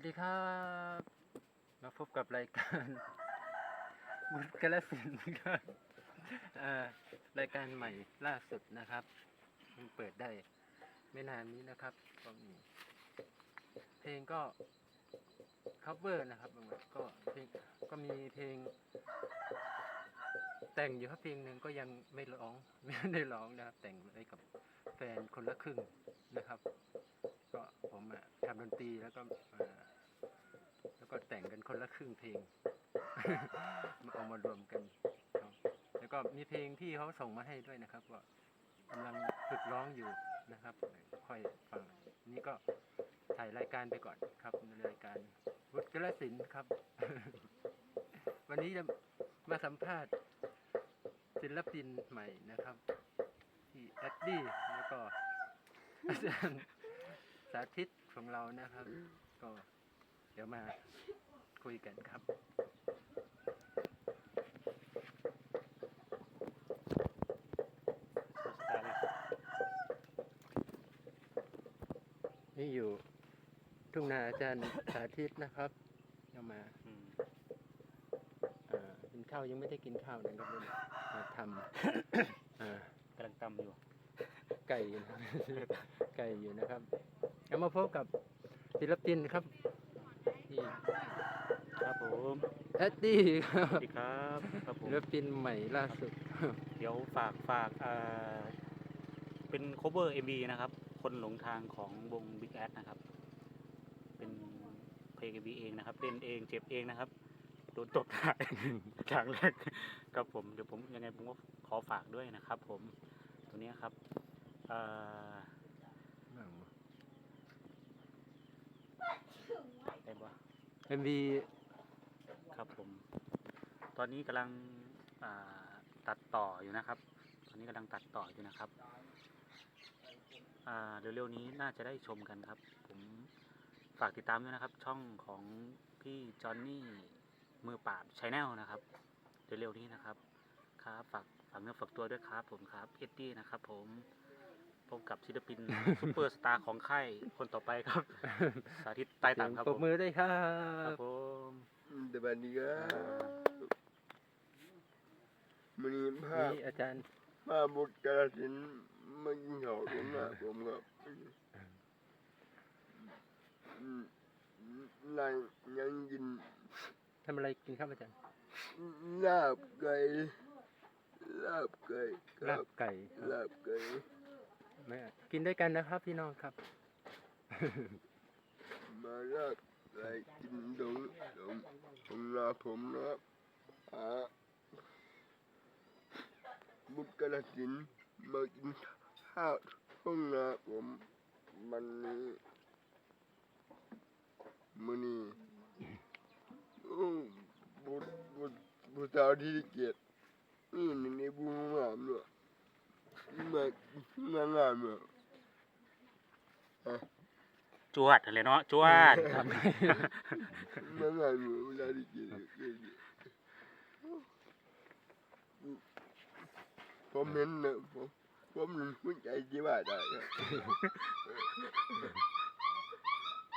วัสดีครับ มาพบกับรายการบุญกระสินครับรายการใหม่ล่าสุดนะครับเพิ่งเปิดได้ไม่นานนี้นะครับก็มีเพลงก็ cover นะครับบางวันก็เพลงก็มีเพลง แต่งอยู่ครับเพลงหนึ่งก็ยังไม่ร้องไม่ได้ร้องนะครับ แต่งไว้กับแฟนคนละครึ่งนะครับ ก็ผมทำดนตรีแล้วก็แล้วก็แต่งกันคนละครึ่งเพลงมาเอามารวมกันแล้วก็มีเพลงที่เขาส่งมาให้ด้วยนะครับก็กำลังฝึกร้องอยู่นะครับ ค่อยฟังนี่ก็ถ่ายรายการไปก่อนครับในรายการวุฒิกระสินครับ วันนี้จะมาสัมภาษณ์ ศิลปินใหม่นะครับ ที่แอดดี้แล้วก็อาจารย์สาธิตของเรานะครับ ก็เดี๋ยวมาคุยกันครับนี่อยู่ทุ่งนาอาจารย์สาธิตนะครับจะมามเอ่อกิน ข้าวยังไม่ได้กินข้าวนะครับเลยมาทำเอ่อกำลังตำอยู่ ไก่อยู่นะครับไก่อยู่นะครับเอามาพบกับศิลปินครับที่ครับผมแอดดี้ครัสบวัสดีครับครับผมศิลปินใหม่ล่าสุด เดี๋ยวฝากฝากเอ่อเป็น cover MV นะครับ คนหลงทางของวง Big a d นะครับ เป็นเพลง MV เองนะครับเล่นเองเจ็บเองนะครับโดนตบถ่ายครั้งแรกครับผมเดี๋ยวผมยังไงผมก็ขอฝากด้วยนะครับ ผมตัวเนี้ยครับเอ่อได้ปะเอ็มวีครับผม ตอนนี้กำลังอ่าตัดต่ออยู่นะครับ ตอนนี้กำลังตัดต่ออยู่นะครับอ่าเร็วๆนี้น่าจะได้ชมกันครับ ผมฝากติดตามด้วยนะครับ ช่องของพี่จอห์นนี่ มือปราบชแนลนะครับเร็วๆนี้นะครับ ครับฝากฝากเนื้อฝากตัวด้วยครับ ผมครับเอ็ดดี้นะครับ ผมพบกับศิลปินซุปเปอร์สตาร์ของค่ายคนต่อไปครับ สาธิตใต้เสียต่างงครับปรผบมมือด้วยครัครับบผมสวัสดีครับมันนี้ภาพนี่อาจารย์ภาพบุตรกระสินธุ์มายิงเขาตรงหน้าผมครับอืมนายยังกิน ทำอะไรกินครับอาจารย์ลาบไก่ลาบไก่คลารับบไก่ครับลาบไก่แม่กินด้วยกันนะครับ พี่น้องครับ มาลาบไก่กินตรงตรงตรงหน้าผมนะครับอ่าบุตรกระสินธุ์มากินข้าวห้องน้าผมมันนี้มือนี้โอ้บุตรบุตรบุตร สาวที่เกียรตินี่หนึ่งในบูมงามเนาะมามา งามเนาะจวดเลยเนาะจวดครับมางามเนาะเวลาที่เกียรติเกียรติผมเห็นนะผมผมเห็นหัวใจจีว่าได้ครับ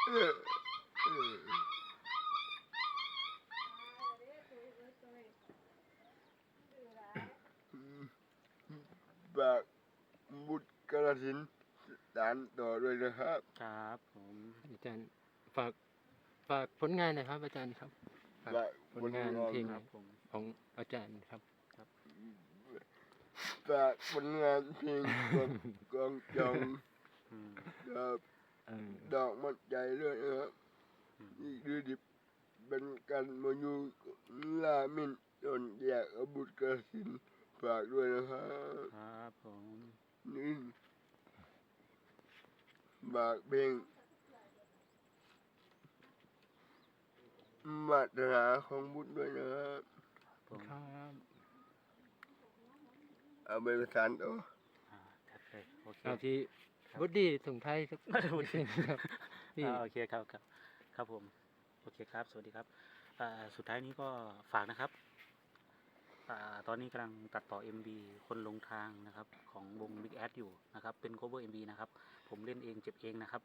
เออเออ ฝากบุตรกระสินธุ์สานต่อด้วยนะครับ ครับผมอาจารย์ฝากฝากผลงานหน่อยครับ อาจารย์ครับฝากฝากผลงานเพลงครับผมของอาจารย์ครับ ฝากผลงานเพลงกองกองจองอืมกับเออดอกมัดใจด้วยนะครับอืมนี่คือดิบเป็นการมาอยู่ลามินจนแยกเอาบุตรกระสินธุ์ ฝากด้วยนะครับครับผมนี่ฝากเพลงมาตรฐานของบุตรด้วยนะครับผมครับเอาไปประสานต่ออ่าจัดเลยโอเคเอาที่บุดดี้ส่งท้ายสักบุดดี้ครับพี่อ่าโอเคครับครับ ครับผม โอเคครับ สวัสดีครับอ่าสุดท้ายนี้ก็ฝากนะครับอ่า ตอนนี้กำลังตัดต่อ MV คนลงทางนะครับของวง Big a d อยู่นะครับ เป็น cover MV นะครับ ผมเล่นเองเจ็บเองนะครับ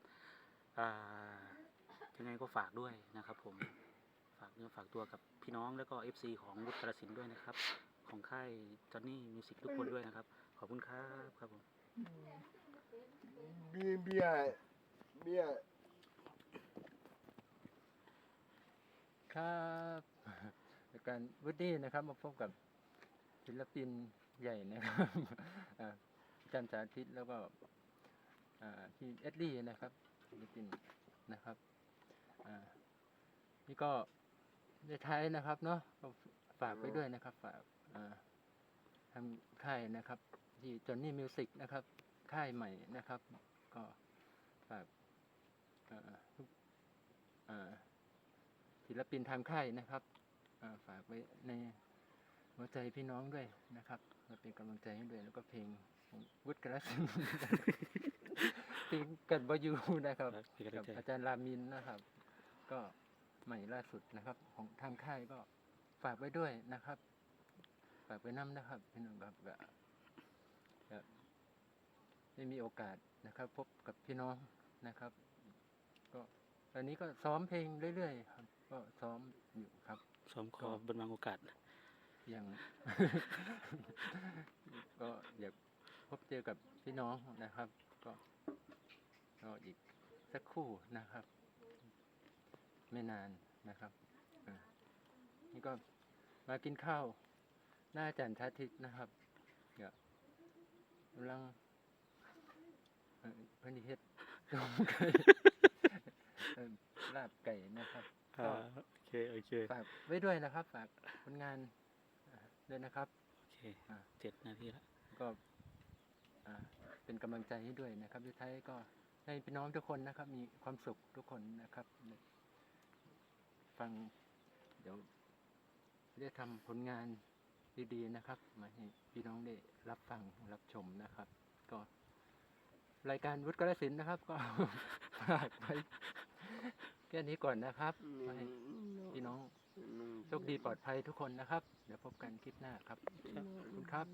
ยังไงก็ฝากด้วยนะครับผมฝากเนื้อฝากตัวกับพี่น้องแล้วก็ FC ของวุฒิกระสินด้วยนะครับ ของค่ายจอนนี่มิวสิกทุกคนด้วยนะครับ ขอบคุณครับครับผมเบียเบียเบียครับ การวูดดี้นะครับมาพบกับ ศิลปินใหญ่นะครับอ่าจารย์สาธิตแล้วก็พี่เอ็ดดี้นะครับศิลปินนะครับนี่ก็ในท้ายนะครับเนาะฝากไว้ด้วยนะครับ ฝากทางค่ายนะครับ ที่จอนนี่มิวสิกนะครับ ค่ายใหม่นะครับ ก็ฝากทุกศิลปินทางค่ายนะครับฝากไว้ใน หัวใจพี่น้องด้วยนะครับมาเป็นกำลังใจให้ด้วยแล้วก็เพลงของวุฒิกระสินเพลงกันบอยูนะครับเป็นกำลักับงใจอาจารย์รามินนะครับ ก็ใหม่ล่าสุดนะครับ ของทางค่ายก็ฝากไว้ด้วยนะครับฝากไว้น้ำนะครับพี่น้องครับก็ก็ได้มีโอกาสนะครับ พบกับพี่น้องนะครับ ก็ตอนนี้ก็ซ้อมเพลงเรื่อยๆครับก็ซ้อมอยู่ครับสมขอบนบางโอกาส ยัง ก็อยากพบเจอกับพี่น้องนะครับ ก็ก็อีกสักครู่นะครับ ไม่นานนะครับอ่านี่ก็มากินข้าว หน้าอาจันทร์ชาทิตนะครับเดี๋ยวกำลังเอ่อเพันธิเฮ็ดต้มไก่เอิ่มลาบไก่นะครับ ก็โอเค โอเค ฝากไว้ด้วยนะครับ ฝากผลงานอ่า ด้วยนะครับโอเคอ่าเจ็ดนาทีละก็อ่าเป็นกำลังใจให้ด้วยนะครับสุดท้ายก็ให้พี่น้องทุกคนนะครับ มีความสุขทุกคนนะครับ ฟังเดี๋ยวได้ทำผลงานดีๆนะครับ มาให้พี่น้องได้รับฟังรับชมนะครับ ก็รายการวุฒิกรสินธุ์นะครับ ก็ฝากไว้แค่นี้ก่อนนะครับมาให้พี่น้อง โชคดีปลอดภัยทุกคนนะครับ เดี๋ยวพบกันคลิปหน้าครับขอบคุณครับ